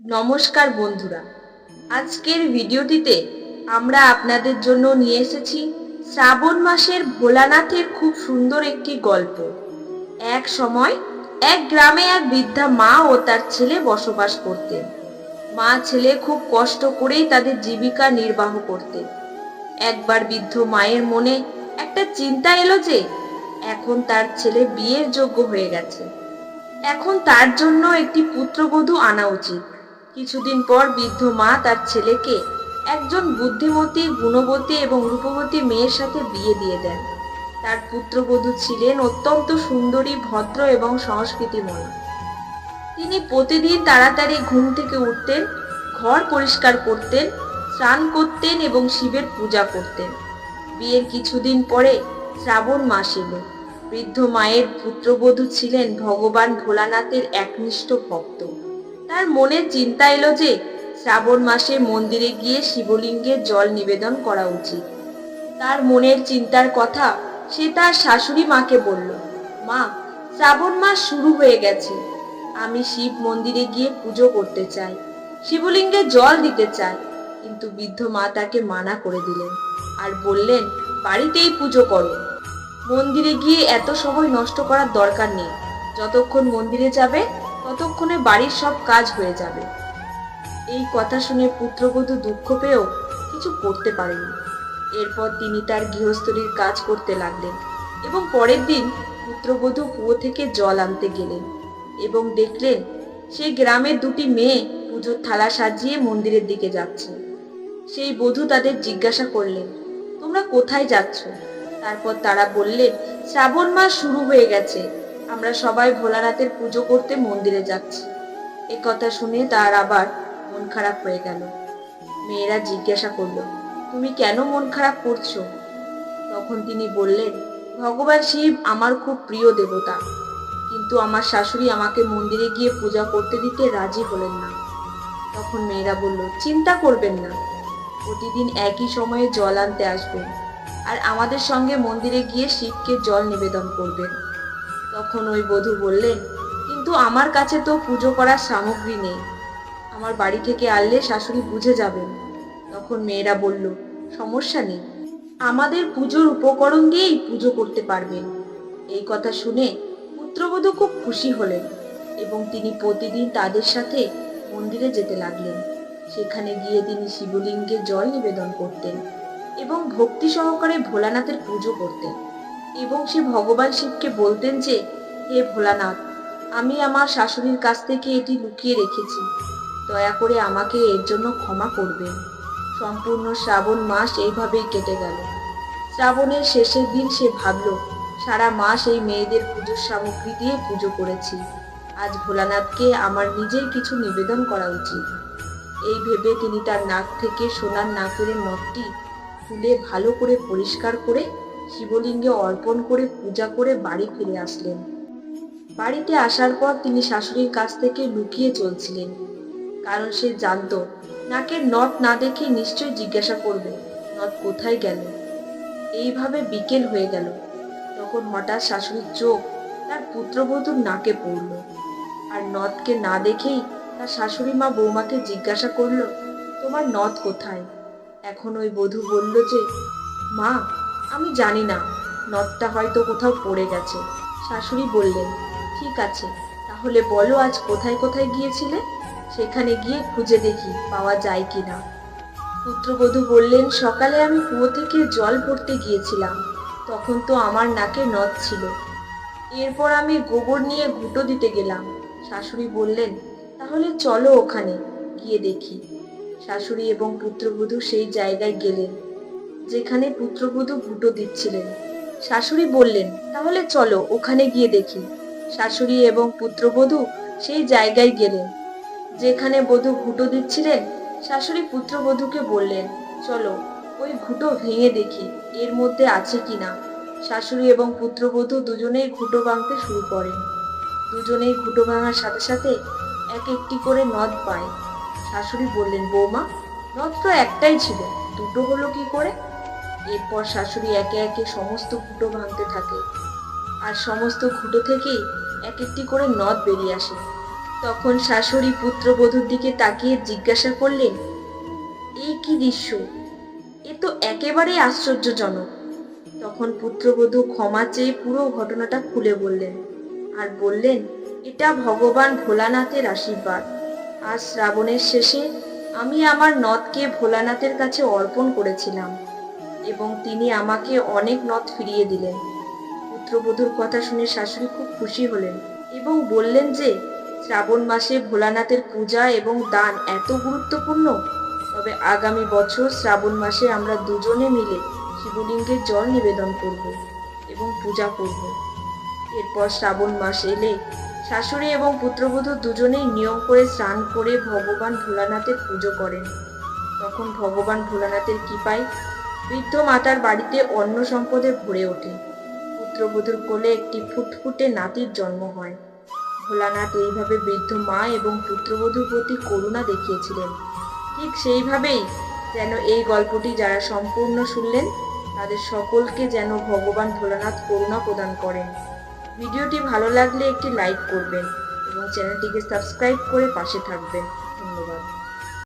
নমস্কার বন্ধুরা। আজকের ভিডিওটিতে আমরা আপনাদের জন্য নিয়ে এসেছি শ্রাবণ মাসের ভোলানাথের খুব সুন্দর একটি গল্প। এক সময় এক গ্রামে এক বৃদ্ধা মা ও তার ছেলে বসবাস করতেন। মা ছেলে খুব কষ্ট করেই তাদের জীবিকা নির্বাহ করতেন। একবার বৃদ্ধ মায়ের মনে একটা চিন্তা এলো যে, এখন তার ছেলে বিয়ের যোগ্য হয়ে গেছে। এখন তার জন্য একটি পুত্রবধূ আনা উচিত। কিছুদিন পর বৃদ্ধ মা তার ছেলেকে একজন বুদ্ধিমতী, গুণবতী এবং রূপবতী মেয়ের সাথে বিয়ে দিয়ে দেন। তার পুত্রবধূ ছিলেন অত্যন্ত সুন্দরী, ভদ্র এবং সংস্কৃতিময়। তিনি প্রতিদিন তাড়াতাড়ি ঘুম থেকে উঠতেন, ঘর পরিষ্কার করতেন, স্নান করতেন এবং শিবের পূজা করতেন। বিয়ের কিছুদিন পরে শ্রাবণ মাস এলো। বৃদ্ধ মায়ের পুত্রবধূ ছিলেন ভগবান ভোলানাথের একনিষ্ঠ ভক্ত। তার মনে চিন্তা এলো যে শ্রাবণ মাসে মন্দিরে গিয়ে শিবলিঙ্গে জল নিবেদন করা উচিত। তার মনের চিন্তার কথা সে তার শাশুড়ি মাকে বলল, মা, শ্রাবণ মাস শুরু হয়ে গেছে। আমি শিব মন্দিরে গিয়ে পুজো করতে চাই। শিবলিঙ্গে জল দিতে চাই। কিন্তু বৃদ্ধ মা তাকে মানা করে দিলেন আর বললেন, বাড়িতেই পুজো করো। মন্দিরে গিয়ে এত সময় নষ্ট করার দরকার নেই। যতক্ষণ মন্দিরে যাবে ততক্ষণে বাড়ির সব কাজ হয়ে যাবে। এই কথা শুনে পুত্রবধূ দুঃখ পেয়েও কিছু করতে পারেনি। এরপর তিনি তার গৃহস্থলীর কাজ করতে লাগলেন এবং পরের দিন পুত্রবধূ কুয়ো থেকে জল আনতে গেলেন এবং দেখলেন সেই গ্রামের দুটি মেয়ে পুজোর থালা সাজিয়ে মন্দিরের দিকে যাচ্ছে। সেই বধূ তাদের জিজ্ঞাসা করলেন, তোমরা কোথায় যাচ্ছ? তারপর তারা বললেন, শ্রাবণ মাস শুরু হয়ে গেছে আমরা সবাই ভোলানাথের পুজো করতে মন্দিরে যাচ্ছি। এ কথা শুনে তার আবার মন খারাপ হয়ে গেল। মেয়েরা জিজ্ঞাসা করল, তুমি কেন মন খারাপ করছ? তখন তিনি বললেন, ভগবান শিব আমার খুব প্রিয় দেবতা। কিন্তু আমার শাশুড়ি আমাকে মন্দিরে গিয়ে পূজা করতে দিতে রাজি হলেন না। তখন মেয়েরা বলল, চিন্তা করবেন না। প্রতিদিন একই সময়ে জল আনতে আসবেন। আর আমাদের সঙ্গে মন্দিরে গিয়ে শিবকে জল নিবেদন করবেন। তখন ওই বধূ বললেন, কিন্তু আমার কাছে তো পুজো করার সামগ্রী নেই। আমার বাড়ি থেকে আনলে শাশুড়ি বুঝে যাবেন। তখন মেয়েরা বলল, সমস্যা নেই। আমাদের পুজোর উপকরণ দিয়েই পুজো করতে পারবেন। এই কথা শুনে পুত্রবধূ খুব খুশি হলেন এবং তিনি প্রতিদিন তাদের সাথে মন্দিরে যেতে লাগলেন। সেখানে গিয়ে তিনি শিবলিঙ্গে জল নিবেদন করতেন এবং ভক্তি সহকারে ভোলানাথের পুজো করতেন। এবং সে ভগবান শিবকে বলতেন যে, হে ভোলানাথ, আমি আমার শাশুড়ির কাছ থেকে এটি লুকিয়ে রেখেছি। দয়া করে আমাকে এর জন্য ক্ষমা করবেন। সম্পূর্ণ শ্রাবণ মাস এইভাবেই কেটে গেল। শ্রাবণের শেষের দিন সে ভাবল, সারা মাস এই মেয়েদের পুজোর সামগ্রী দিয়ে পুজো করেছি। আজ ভোলানাথকে আমার নিজের কিছু নিবেদন করা উচিত। এই ভেবে তিনি তার নাক থেকে সোনার নাকের নখটি তুলে ভালো করে পরিষ্কার করে শিবলিঙ্গে অর্পণ করে পূজা করে বাড়ি ফিরে আসলেন। বাড়িতে আসার পর তিনি শাশুড়ির কাছ থেকে লুকিয়ে চলছিলেন, কারণ সে জানতো, নাকের নট না দেখে নিশ্চয়ই জিজ্ঞাসা করবে, নট কোথায় গেল? এইভাবে বিকেল হয়ে গেল। তখন হঠাৎ শাশুড়ির চোখ তার পুত্রবধূর নাকে পড়ল আর নদকে না দেখেই তার শাশুড়ি মা বৌমাকে জিজ্ঞাসা করল, তোমার নদ কোথায়? এখন ওই বধূ বলল যে, মা আমি জানি না। নদটা হয়তো কোথাও পড়ে গেছে। শাশুড়ি বললেন, ঠিক আছে, তাহলে বলো আজ কোথায় কোথায় গিয়েছিলে? সেখানে গিয়ে খুঁজে দেখি, পাওয়া যায় কিনা। পুত্রবধূ বললেন, সকালে আমি কুয়ো থেকে জল পড়তে গিয়েছিলাম। তখন তো আমার নাকে নদ ছিল। এরপর আমি গোবর নিয়ে ঘুঁটো দিতে গেলাম। শাশুড়ি বললেন, তাহলে চলো ওখানে গিয়ে দেখি। শাশুড়ি এবং পুত্রবধূ সেই জায়গায় গেলেন। যেখানে পুত্রবধূ ঘুঁটো দিচ্ছিলেন। শাশুড়ি বললেন, তাহলে চলো, ওখানে গিয়ে দেখি। শাশুড়ি এবং পুত্রবধূ সেই জায়গায় গেলেন। যেখানে বধূ ঘুটো দিচ্ছিলেন, শাশুড়ি পুত্রবধূকে বললেন, চলো, ওই ঘুটো ভেঙে দেখি, এর মধ্যে আছে কিনা? শাশুড়ি এবং পুত্রবধূ দুজনেই ঘুঁটো ভাঙতে শুরু করেন। দুজনেই ঘুটো ভাঙার সাথে সাথে এক একটি করে নদ পায়। শাশুড়ি বললেন, বৌমা, নদ তো একটাই ছিল, দুটো হলো কি করে? এরপর শাশুড়ি একে একে সমস্ত খুঁটো ভাঙতে থাকে। আর সমস্ত খুঁটো থেকেই এক একটি করে নদ বেরিয়ে আসে। তখন শাশুড়ি পুত্রবধূর দিকে তাকিয়ে জিজ্ঞাসা করলেন এই কি দৃশ্য? এ তো একেবারেই আশ্চর্যজনক। তখন পুত্রবধূ ক্ষমা চেয়ে পুরো ঘটনাটা খুলে বললেন আর বললেন, এটা ভগবান ভোলানাথের আশীর্বাদ। আজ শ্রাবণের শেষে আমি আমার নদকে ভোলানাথের কাছে অর্পণ করেছিলাম। এবং তিনি আমাকে অনেক নথ ফিরিয়ে দিলেন। পুত্রবধূর কথা শুনে শাশুড়ি খুব খুশি হলেন এবং বললেন যে, শ্রাবণ মাসে ভোলানাথের পূজা এবং দান এত গুরুত্বপূর্ণ। তবে আগামী বছর শ্রাবণ মাসে আমরা দুজনে মিলে শিবলিঙ্গের জল নিবেদন করব এবং পূজা করব। এরপর শ্রাবণ মাস এলে শাশুড়ি এবং পুত্রবধূ দুজনেই নিয়ম করে স্নান করে ভগবান ভোলানাথের পুজো করেন। তখন ভগবান ভোলানাথের কৃপায় বৃদ্ধ মাতার বাড়িতে অন্ন সম্পদে ভরে ওঠে। পুত্রবধূর কোলে একটি ফুটফুটে নাতির জন্ম হয়। ভোলানাথ এইভাবে বৃদ্ধ মা এবং পুত্রবধূর প্রতি করুণা দেখিয়েছিলেন। ঠিক সেইভাবেই যেন এই গল্পটি যারা সম্পূর্ণ শুনলেন, তাদের সকলকে যেন ভগবান ভোলানাথ করুণা প্রদান করেন। ভিডিওটি ভালো লাগলে একটি লাইক করবেন এবং চ্যানেলটিকে সাবস্ক্রাইব করে পাশে থাকবেন। ধন্যবাদ।